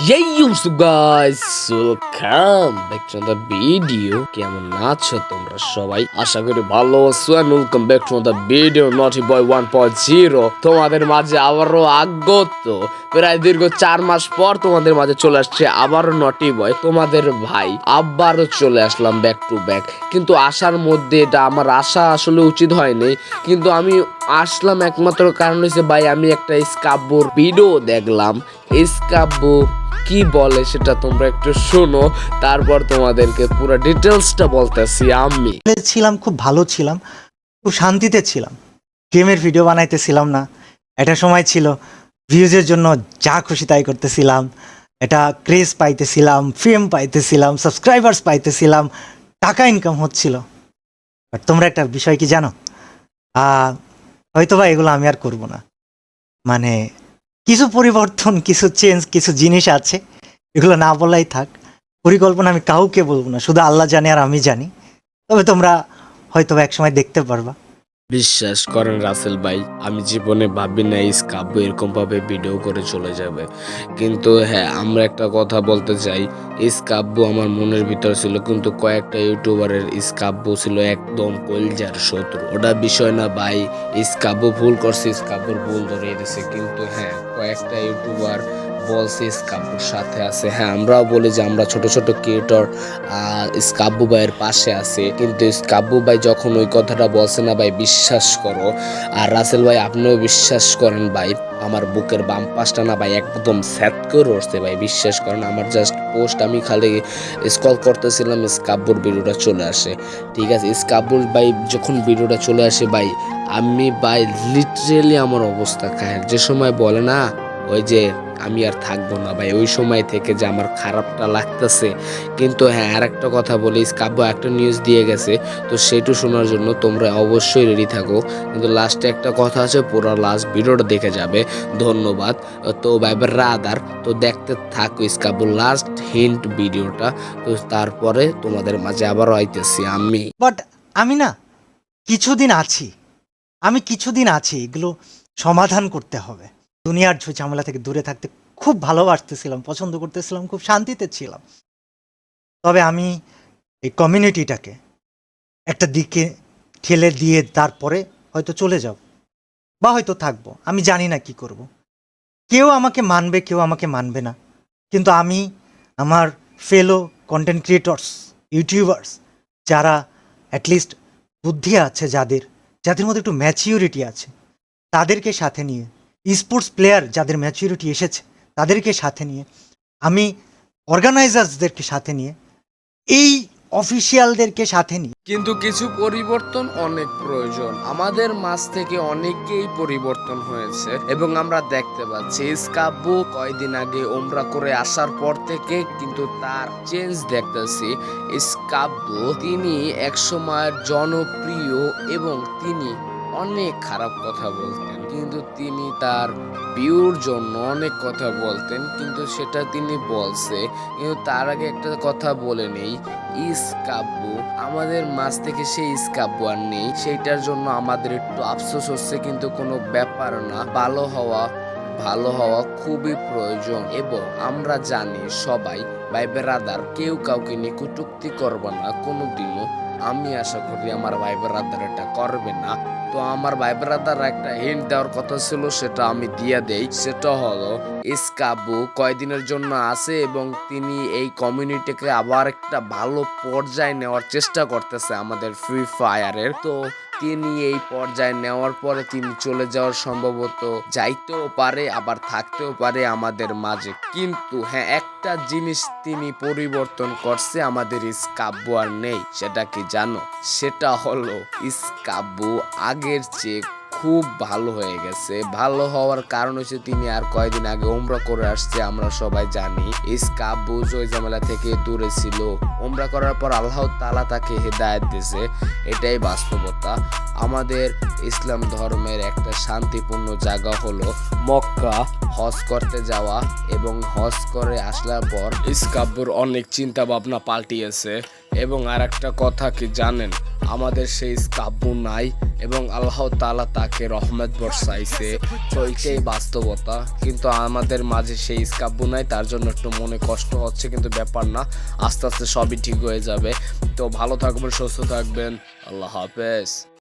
Hey you guys, welcome back to the video. কেমন আছো তোমরা সবাই? আশা করি ভালো আছো and welcome back to the video Naughty Boy 1.0 তোমাদের মাঝে আবারও আগত। প্রায় দীর্ঘ চার মাস পর তোমাদের মাঝে চলে আসছে আবারও নটি বয় তোমাদের ভাই। আবারও চলে আসলাম ব্যাক টু ব্যাক কিন্তু আসার মধ্যে এটা আমার আশা আসলে উচিত হয়নি। কিন্তু আমি আসলাম একমাত্র কারণ হচ্ছে ভাই আমি একটা স্কাব্যর ভিডিও দেখলাম। স্কাব্য কি বলে সেটা তোমরা একটু শোনো তারপর তোমাদেরকে পুরো ডিটেলসটা বলতেছি আমি। ছিলাম খুব ভালো ছিলাম খুব শান্তিতে ছিলাম। গেমের ভিডিও বানাইতেছিলাম না একটা সময় ছিল ভিউজের জন্য যা খুশি তাই করতেছিলাম এটা ক্রেজ পাইতেছিলাম ফেম পাইতেছিলাম সাবস্ক্রাইবার্স পাইতেছিলাম টাকা ইনকাম হচ্ছিল। বাট তোমরা একটা বিষয় কি জানো? আহ, হয়তোবা এগুলো আমি আর করব না। মানে কিছু পরিবর্তন, কিছু চেঞ্জ কিছু জিনিস আছে, এগুলো না বলাই থাক। পরিকল্পনা আমি কাউকে বলব না, শুধু আল্লাহ জানে আর আমি জানি। তবে তোমরা হয়তো এক সময় দেখতে পারবা। বিশ্বাস করেন রাসেল ভাই, আমি জীবনে ভাবি না স্কাব্য এরকম ভাবে ভিডিও করে চলে যাবে। কিন্তু হ্যাঁ আমরা একটা কথা বলতে চাই স্কাব্য আমার মনের ভিতর ছিল, কিন্তু কয়েকটা ইউটিউবারের স্কাব্য ছিল একদম কলজার শত্রু। ওটা বিষয় না ভাই স্কাব্য ভুল করছে স্কাব্যর ভুল ধরিয়ে দিছে। কিন্তু হ্যাঁ কয়েকটা ইউটিউবার বলছে স্কাব্যর সাথে আছে। হ্যাঁ আমরাও বলি যে আমরা ছোট ছোট ক্রিয়েটর স্কাব্বু ভাইয়ের পাশে আছে। কিন্তু স্কাব্বু ভাই যখন ওই কথাটা বলছে না ভাই বিশ্বাস করো। আর রাসেল ভাই, আপনিও বিশ্বাস করেন ভাই, আমার বুকের বাম পাশটা না ভাই একদম স্যাত করে উঠছে ভাই, বিশ্বাস করেন, আমার জাস্ট পোস্ট আমি খালি স্কল করতেছিলাম স্কাব্বুর ভিডিওটা চলে আসে। ঠিক আছে স্কাব্বুর ভাই যখন ভিডিওটা চলে আসে ভাই, আমি ভাই লিটারেলি আমার অবস্থা খায় যে সময় বলে না ওই যে আমি আর থাকব না ভাই, ওই সময় থেকে যে আমার খারাপটা লাগতেছে। কিন্তু হ্যাঁ আর একটা কথা বলি, কাব্য একটা নিউজ দিয়ে গেছে, তো সেটু শোনার জন্য তোমরা অবশ্যই রেডি থাকো। কিন্তু লাস্টে একটা কথা আছে, পুরো লাস্ট ভিডিওটা দেখে যাবে। ধন্যবাদ। তো ভাইবার রাদার তো দেখতে থাকো ইসকাব্য লাস্ট হিন্ট ভিডিওটা, তো তারপরে তোমাদের মাঝে আবারও আইতেছি আমি। বাট আমি না কিছুদিন আছি, আমি কিছুদিন আছি, এগুলো সমাধান করতে হবে। দুনিয়ার ঝুঁ ঝামেলা থেকে দূরে থাকতে খুব ভালোবাসতেছিলাম, পছন্দ করতেছিলাম, খুব শান্তিতে ছিলাম তবে আমি এই কমিউনিটিটাকে একটা দিকে ঠেলে দিয়ে তারপরে হয়তো চলে যাব বা হয়তো থাকব, আমি জানি না কি করব। কেউ আমাকে মানবে, কেউ আমাকে মানবে না কিন্তু আমি, আমার ফেলো কন্টেন্ট ক্রিয়েটর্স ইউটিউবার্স যারা অ্যাটলিস্ট বুদ্ধি আছে যাদের যাদের মধ্যে একটু ম্যাচিউরিটি আছে, তাদেরকে সাথে নিয়ে স্পোর্টস প্লেয়ার যাদের ম্যাচিউরিটি এসেছে, তাদেরকে সাথে নিয়ে, আমি অর্গানাইজার্সদেরকে সাথে নিয়ে, এই অফিসিয়ালদেরকে সাথে নিয়ে। কিন্তু কিছু পরিবর্তন অনেক প্রয়োজন। আমাদের মাঝ থেকে অনেকেই পরিবর্তন হয়েছে এবং আমরা দেখতে পাচ্ছি স্কাব্য কয়দিন আগে ওমরা করে আসার পর থেকে কিন্তু তার চেঞ্জ দেখতেছি। স্কাব্য তিনি একসময়ের জনপ্রিয় এবং তিনি অনেক খারাপ কথা বলতেন। কিন্তু তিনি তার ভিউর জন্য অনেক কথা বলতেন, কিন্তু সেটা তিনি বলছে। কিন্তু তার আগে একটা কথা বলে নেই, ইসকাব্য। আমাদের মাছ থেকে সেই ইসকাব্য আর নেই। সেইটার জন্য আমাদের একটু আফসোস হচ্ছে, কিন্তু কোনো ব্যাপার না। ভালো হওয়া ভালো হওয়া খুবই প্রয়োজন। এবং আমরা জানি সবাই ভাই বেরাদার কেউ কাউকে নিয়ে কটুক্তি করবে না, কোনোদিনও। আমি আশা করি আমার ভাই ব্রাদার এটা করবে না। তো আমার ভাই ব্রাদার একটা হিন্ট দেওয়ার কথা ছিল, সেটা আমি দিয়ে দেই। সেটা হলো ইসকাবু কয়দিনের জন্য আছে এবং তিনি এই কমিউনিটিকে আবার একটা ভালো পর্যায়ে নেওয়ার চেষ্টা করতেছে আমাদের ফ্রি ফায়ারের তো তিনি এই পর্যায়ে নেওয়ার পরে তিনি চলে যাওয়ার সম্ভবত যাইতেও পারে, আবার থাকতেও পারে আমাদের মাঝে। কিন্তু হ্যাঁ একটা জিনিস তিনি পরিবর্তন করছে, আমাদের ইসকাব্য আর নেই, সেটা কি জানো? সেটা হলো ইসকাব্য আগের চেয়ে খুব ভালো হয়ে গেছে। ভালো হওয়ার কারণ হচ্ছে তিনি আর কয়দিন আগে ওমরা করে আসছে, আমরা সবাই জানি। ইসকাব্বু ওই ঝামেলা থেকে দূরে ছিল। ওমরা করার পর আল্লাহ তালা তাকে হেদায়ত দিয়েছে। এটাই বাস্তবতা। আমাদের ইসলাম ধর্মের একটা শান্তিপূর্ণ জায়গা হলো মক্কা, হজ করতে যাওয়া এবং হজ করে আসলার পর ইসকাব্বুর অনেক চিন্তা ভাবনা পাল্টিয়েছে। এবং আর একটা কথা কি জানেন? আমাদের সেই স্কাব্য নাই। এবং আল্লাহ তালা তাকে রহমত বর্ষাইছে। তো এটাই বাস্তবতা। কিন্তু আমাদের মাঝে সেই স্কাব্য নাই, তার জন্য একটু মনে কষ্ট হচ্ছে, কিন্তু ব্যাপার না। আস্তে আস্তে সবই ঠিক হয়ে যাবে। তো ভালো থাকবেন, সুস্থ থাকবেন। আল্লাহ হাফেজ।